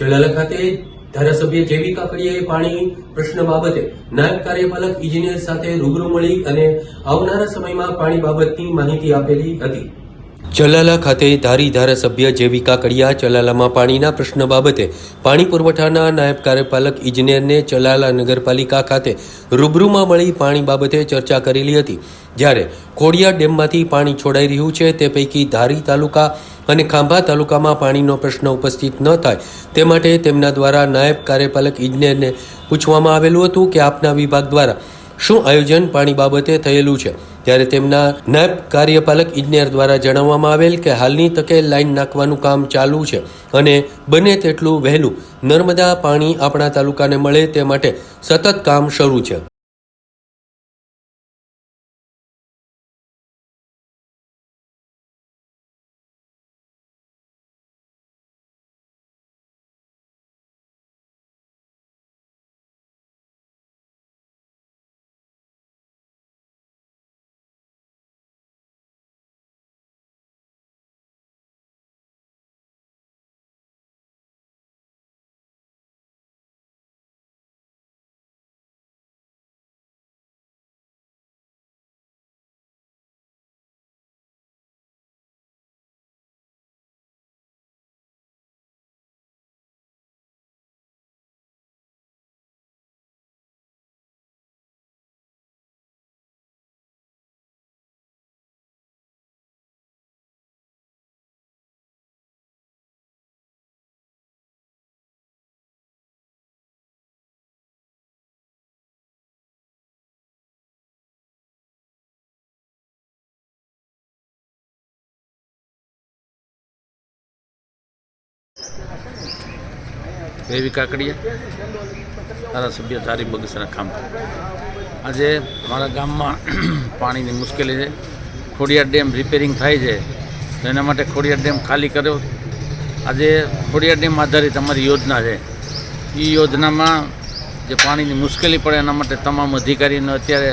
જલાલા ખાતે ધારાસભ્ય જેવી કાકડીયાએ પાણી પ્રશ્ન બાબતે નાયબ કાર્યપાલક ઇજનેર સાથે રૂબરૂ મળી અને આવનારા સમયમાં પાણી બાબતની માહિતી આપેલી હતી. જલાલા ખાતે ધારી ધારાસભ્ય જેવી કાકડિયા ચલાલામાં પાણીના પ્રશ્ન બાબતે પાણી પુરવઠાના નાયબ કાર્યપાલક ઇજનેરને ચલાલા નગરપાલિકા ખાતે રૂબરૂમાં મળી પાણી બાબતે ચર્ચા કરેલી હતી. જ્યારે ખોડિયા ડેમમાંથી પાણી છોડાઈ રહ્યું છે, તે પૈકી ધારી તાલુકા અને ખાંભા તાલુકામાં પાણીનો પ્રશ્ન ઉપસ્થિત ન થાય. તે માટે તેમના દ્વારા નાયબ કાર્યપાલક ઇજનેરને પૂછવામાં આવેલું હતું કે આપના વિભાગ દ્વારા શું આયોજન પાણી બાબતે થયેલું છે? ત્યારે તેમના નાયબ કાર્યપાલક ઇજનેર દ્વારા જણાવવામાં આવેલ કે હાલની તકે લાઈન નાખવાનું કામ ચાલુ છે અને બને તેટલું વહેલું નર્મદા પાણી આપણા તાલુકાને મળે તે માટે સતત કામ શરૂ છે. એવી કાકડીયા ધારાસભ્ય ધારી બગસરા ખાંભા. આજે મારા ગામમાં પાણીની મુશ્કેલી છે. ખોડિયાર ડેમ રિપેરિંગ થાય છે. તો એના માટે ખોડિયાર ડેમ ખાલી કર્યો. આજે ખોડિયાર ડેમ આધારિત અમારી યોજના છે. એ યોજનામાં જે પાણીની મુશ્કેલી પડે એના માટે તમામ અધિકારીને અત્યારે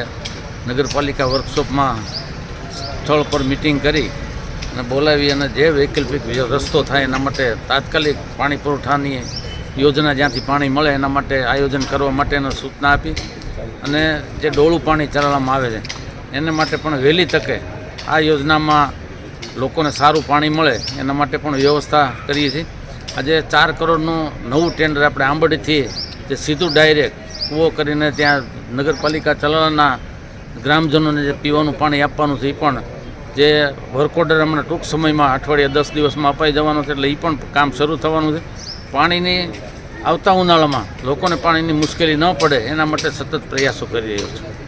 નગરપાલિકા વર્કશોપમાં સ્થળ પર મિટિંગ કરી અને બોલાવી અને જે વૈકલ્પિક રસ્તો થાય એના માટે તાત્કાલિક પાણી પુરવઠાની યોજના જ્યાંથી પાણી મળે એના માટે આયોજન કરવા માટેનો સૂચના આપી અને જે ડોળું પાણી ચલાવવામાં આવે છે, એને માટે પણ વહેલી તકે આ યોજનામાં લોકોને સારું પાણી મળે એના માટે પણ વ્યવસ્થા કરીએ છીએ. આજે ચાર કરોડનું નવું ટેન્ડર આપણે આંબડીથી જે સીધું ડાયરેક્ટ કૂવો કરીને ત્યાં નગરપાલિકા ચલાવવાના ગ્રામજનોને જે પીવાનું પાણી આપવાનું છે એ પણ જે વર્ક ઓર્ડર હમણાં ટૂંક સમયમાં અઠવાડિયા દસ દિવસમાં અપાઈ જવાનો છે એટલે એ પણ કામ શરૂ થવાનું છે. પાણીની આવતા ઉનાળામાં લોકોને પાણીની મુશ્કેલી ન પડે, એના માટે સતત પ્રયાસો કરી રહ્યો છું.